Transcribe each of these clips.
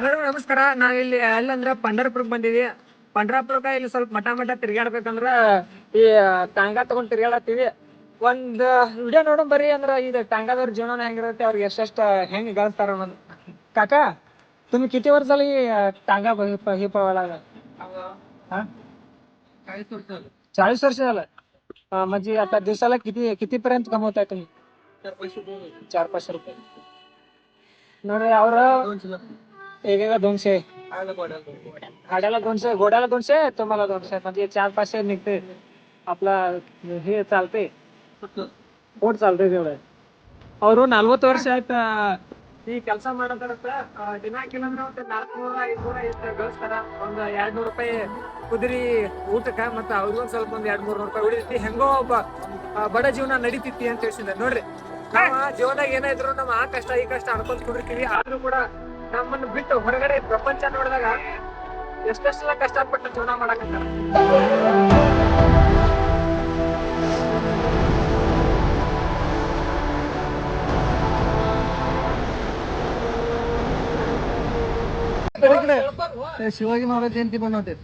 hello ನಮಸ್ಕಾರ ನಾವಿಲ್ಲಿ ಎಲ್ಲಂದ್ರ ಪಂಡರ್ಪುರಕ್ಕೆ ಬಂದಿದ್ವಿ ಪಂಡ್ರಾಪುರಕ್ಕೆ ಇಲ್ಲಿ ಸ್ವಲ್ಪ ಮಠ ಮಠ ತಿರ್ಗಾಡ್ಬೇಕಂದ್ರ ಈ ಟಾಂಗ ತಗೊಂಡ್ ತಿರ್ಗಾಡತ್ತೀವಿ ಒಂದ್ ವಿಡಿಯೋ ನೋಡೋಣ ಬರ್ರಿ ಅಂದ್ರ ಇದು ಟಾಂಗಾದವ್ರ ಜೀವನ ಹೆಂಗಿರುತ್ತೆ ಅವ್ರಿಗೆ ಎಷ್ಟೆಷ್ಟ ಹೆಂಗ್ ಗಳಿಸ್ತಾರ ಅನ್ನೋದು ಕಾಕ ತುಮ್ ಕಿತಿ ವರ್ಷದಲ್ಲಿ ಟಾಂಗಾ ಹಿಪ ಹಿಪ ಒಳಗ ಚಾಳಿಸ್ ವರ್ಷ ಅಲ್ಲ ಮಜ್ಜಿ ಅತ್ತ ದಿವಸಲ್ಲ ಕಿತಿ ಕಿತಿ ಪರ್ಯಂತ ಕಮೋತಾ ಚಾರ್ ಪಾಚ ರೂಪಾಯಿ ನೋಡ್ರಿ ಅವ್ರ एकेका दोनशे हाडाला दोनशे घोड्याला दोनशे तुम्हाला दोनशे म्हणजे चार पाचशे निघते आपला हे चालते बोट चालते तेवढं ಅವರು ನಲ್ವತ್ತು ವರ್ಷ ಆಯ್ತಾ ಈ ಕೆಲಸ ಮಾಡೋದ್ರತ್ತ ದಿನ ಕಿಲೋಮೀಟರ್ ಮತ್ತೆ ನಾಲ್ಕುನೂರ ಐದ್ನೂರ ಇಷ್ಟ ಗಳಿಸ್ತಾರ ಒಂದ್ कष्ट ರೂಪಾಯಿ ಸ್ವಲ್ಪ ಒಂದ್ ಎರಡ್ ಮೂರ್ ರೂಪಾಯಿ ಹೆಂಗೋ ಬಡ ಜೀವನ ಅಂತ ನೋಡ್ರಿ ನಮ್ಮ ಆ ಕಷ್ಟ ಈ ಕಷ್ಟ ಕೂಡ आमने बिट ಹೊರಗಡೆ ಪ್ರಪಂಚ ನೋಡಿದಾಗ ಎಷ್ಟೆಷ್ಟೆ ಕಷ್ಟಪಟ್ಟು ಟ್ರೋನ ಮಾಡಕಂತಾ ಎ शिवाजी महाराज जयंती पण ওঠে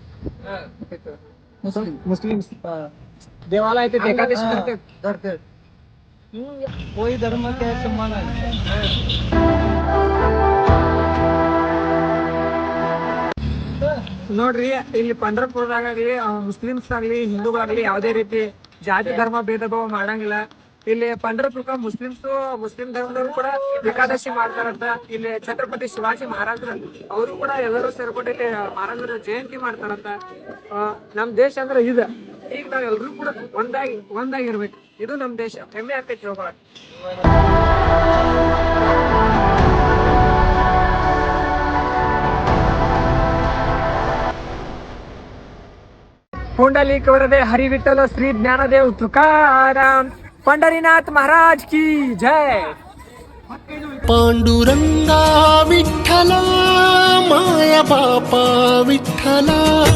ಹ್ಮ್ ಮುಸ್ಲಿಂ ಮುಸ್ಲಿಂ सुद्धा देवाला येते દેಕಡೆش करतो कोणी ಧರ್ಮಕ್ಕೆ सम्मान आहे ನೋಡ್ರಿ ಇಲ್ಲಿ ಪಂಡ್ರಪುರದಾಗ ಮುಸ್ಲಿಮ್ಸ್ ಆಗ್ಲಿ ಹಿಂದೂಗಳಾಗ್ಲಿ ಯಾವ್ದೇ ರೀತಿ ಜಾತಿ ಧರ್ಮ ಭೇದ ಭಾವ ಮಾಡಂಗಿಲ್ಲ ಇಲ್ಲಿ ಪಂಡ್ರಪುರಕ ಮುಸ್ಲಿಮ್ಸ್ ಮುಸ್ಲಿಂ ಧರ್ಮದವರು ಕೂಡ ಏಕಾದಶಿ ಮಾಡ್ತಾರಂತ ಇಲ್ಲಿ ಛತ್ರಪತಿ ಶಿವಾಜಿ ಮಹಾರಾಜರು ಅವರು ಕೂಡ ಎಲ್ಲರೂ ಸೇರ್ಕೊಂಡು ಇಲ್ಲಿ ಮಹಾರಾಜರ ಜಯಂತಿ ಮಾಡ್ತಾರಂತ ನಮ್ ದೇಶ ಅಂದ್ರೆ ಇದ ಈಗ ನಾವ್ ಎಲ್ರೂ ಕೂಡ ಒಂದಾಗಿ ಒಂದಾಗಿರ್ಬೇಕು ಇದು ನಮ್ ದೇಶ ಹೆಮ್ಮೆ ಆಗ್ತೈತಿ ಹೋಗೋಣ कुंडली कवरदे हरी विठ्ठल श्री ज्ञानदेव तुकाराम पंढरीनाथ महाराज की जय पांडुरंगा विठ्ठला माया बापा विठ्ठला